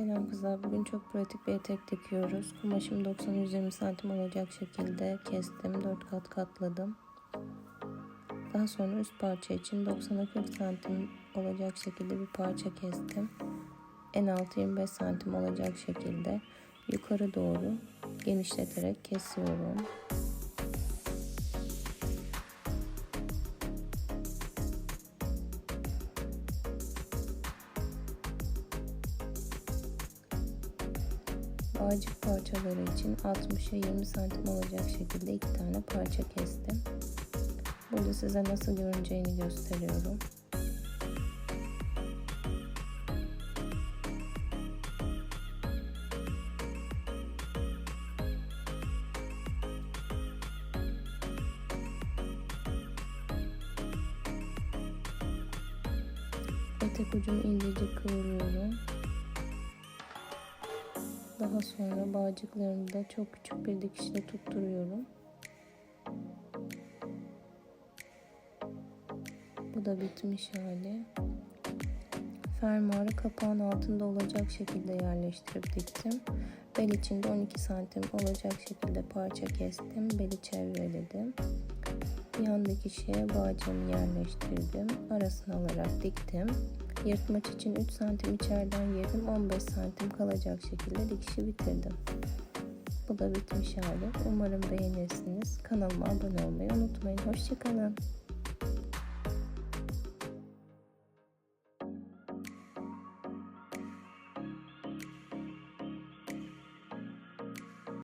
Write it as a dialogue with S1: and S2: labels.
S1: Selam kızlar. Bugün çok pratik bir etek dikiyoruz. Kumaşım 90-120 santim olacak şekilde kestim. 4 kat katladım. Daha sonra üst parça için 90'a 40 santim olacak şekilde bir parça kestim. En altı 25 santim olacak şekilde yukarı doğru genişleterek kesiyorum. Bağcık parçaları için 60'a 20 santim olacak şekilde iki tane parça kestim. Burada size nasıl görüneceğini gösteriyorum. Etek ucunu incecik kıvırıyorum. Daha sonra bağcıklarını da çok küçük bir dikişle tutturuyorum. Bu da bitmiş hali. Fermuarı kapağın altında olacak şekilde yerleştirip diktim. Bel içinde 12 santim olacak şekilde parça kestim. Beli çevreledim. Yan dikişe bağcığımı yerleştirdim. Arasını alarak diktim. Yırtmaç için 3 santim içeriden yedim. 15 santim kalacak şekilde dikişi bitirdim. Bu da bitmiş hali. Umarım beğenirsiniz. Kanalıma abone olmayı unutmayın. Hoşçakalın.